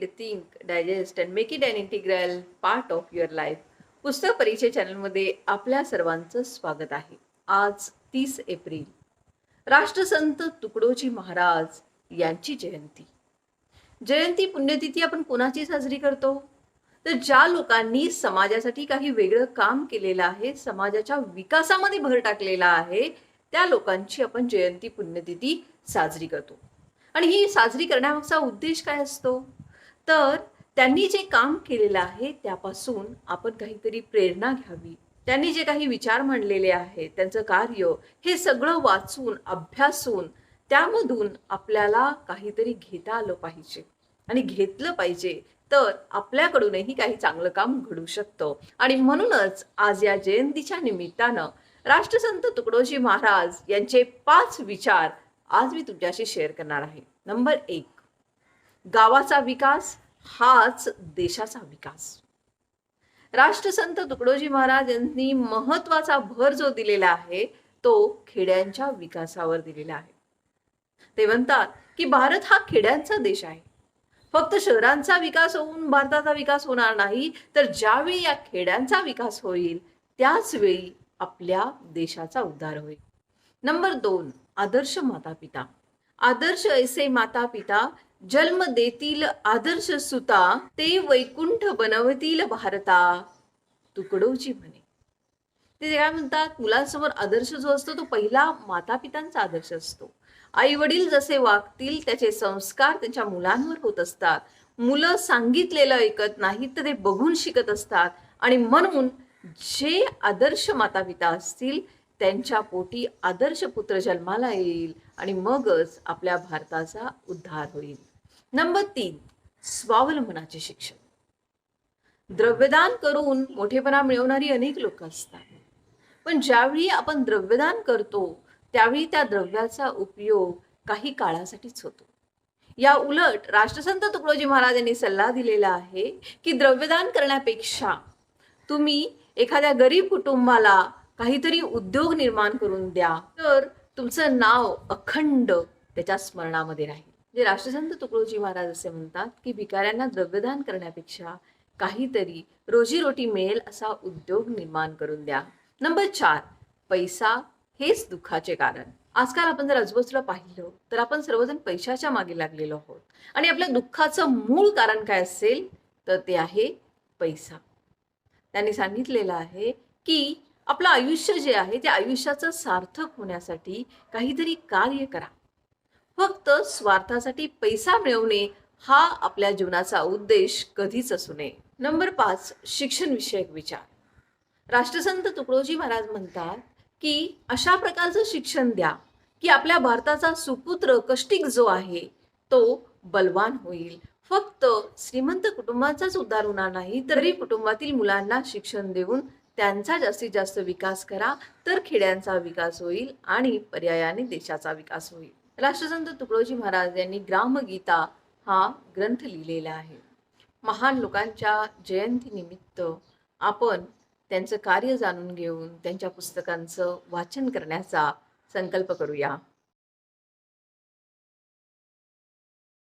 Read think digest and make it an integral part of your life पुस्तक परिचय चॅनलमध्ये आपल्या सर्वांचं स्वागत आहे. आज तीस एप्रिल. राष्ट्रसंत तुकडोजी महाराज यांची जयंती. जयंती पुण्यतिथी आपण कोणाची साजरी करतो? तर ज्या लोकांनी समाजासाठी काही वेगळं काम केलेलं आहे समाजाच्या विकासामध्ये भर टाकलेला आहे त्या लोकांची आपण जयंती पुण्यतिथी साजरी करतो. आणि ही साजरी करण्यामागचा उद्देश काय असतो? तर त्यांनी जे काम केलेलं आहे त्यापासून आपण काहीतरी प्रेरणा घ्यावी. त्यांनी जे काही विचार मांडलेले आहेत त्यांचं कार्य हे सगळं वाचून अभ्यासून त्यामधून आपल्याला काहीतरी घेता आलं पाहिजे. आणि घेतलं पाहिजे तर आपल्याकडूनही काही चांगलं काम घडू शकतं. आणि म्हणूनच आज या जयंतीच्या निमित्तानं राष्ट्रसंत तुकडोजी महाराज यांचे पाच विचार आज मी तुमच्याशी शेअर करणार आहे. नंबर एक गावाचा विकास हाच देशाचा विकास. राष्ट्रसंत तुकडोजी महाराज यांनी महत्त्वाचा भर जो दिलेला आहे तो खेड्यांच्या विकासावर दिलेला आहे. ते म्हणतात की भारत हा खेड्यांचा देश आहे. फक्त शहरांचा विकास होऊन भारताचा विकास होणार नाही तर ज्यावेळी या खेड्यांचा विकास होईल त्याच वेळी आपल्या देशाचा उद्धार होईल. नंबर दोन आदर्श माता पिता आदर्श ऐसे माता पिता जन्म देतील आदर्श सुता ते वैकुंठ बनवतील भारता. तुकडोजी म्हणे. ते काय म्हणतात? मुलांसमोर आदर्श जो असतो तो पहिला माता पितांचा आदर्श असतो. आई वडील जसे वागतील त्याचे संस्कार त्यांच्या मुलांवर होत असतात. मुलं सांगितलेलं ऐकत नाहीत तर ते बघून शिकत असतात. आणि म्हणून जे आदर्श माता पिता असतील त्यांच्या पोटी आदर्श पुत्र जन्माला येईल आणि मगच आपल्या भारताचा उद्धार होईल. नंबर तीन स्वावलंबनाचे शिक्षण. द्रव्यदान करून मोठेपणा मिळवणारी अनेक लोक असतात. पण ज्यावेळी आपण द्रव्यदान करतो त्यावेळी त्या द्रव्याचा उपयोग काही काळासाठीच होतो. या उलट राष्ट्रसंत तुकडोजी महाराज यांनी सल्ला दिलेला आहे की द्रव्यदान करण्यापेक्षा तुम्ही एखाद्या गरीब कुटुंबाला काहीतरी उद्योग निर्माण करून द्या तर तुमचं नाव अखंड त्याच्या स्मरणामध्ये राहील. जे राष्ट्रसंत तुकडोजी महाराज असे म्हणतात की भिकाऱ्यांना द्रव्यदान करण्यापेक्षा काहीतरी रोजीरोटी मिळेल असा उद्योग निर्माण करून द्या. नंबर चार पैसा हेच दुःखाचे कारण. आजकाल आपण जर आजूबाजूला पाहिलं तर आपण सर्वजण पैशाच्या मागे लागलेलो आहोत. आणि आपल्या दुःखाचं मूळ कारण काय असेल तर ते आहे पैसा. त्यांनी सांगितलेलं आहे की आपलं आयुष्य जे आहे त्या आयुष्याचं सार्थक होण्यासाठी काहीतरी कार्य करा. फक्त स्वार्थासाठी पैसा मिळवणे हा आपल्या जीवनाचा उद्देश कधीच असू नये. नंबर पाच शिक्षणविषयक विचार. राष्ट्रसंत तुकडोजी महाराज म्हणतात की अशा प्रकारचं शिक्षण द्या की आपल्या भारताचा सुपुत्र कष्टिक जो आहे तो बलवान होईल. फक्त श्रीमंत कुटुंबाचाच उद्धार होणार नाही तरी कुटुंबातील मुलांना शिक्षण देऊन त्यांचा जास्तीत जास्त विकास करा तर खेड्यांचा विकास होईल आणि पर्यायाने देशाचा विकास होईल. राष्ट्रसंत तुकडोजी महाराज यांनी ग्रामगीता हा ग्रंथ लिहिलेला आहे. महान लोकांच्या जयंतीनिमित्त आपण त्यांचं कार्य जाणून घेऊन त्यांच्या पुस्तकांचं वाचन करण्याचा संकल्प करूया.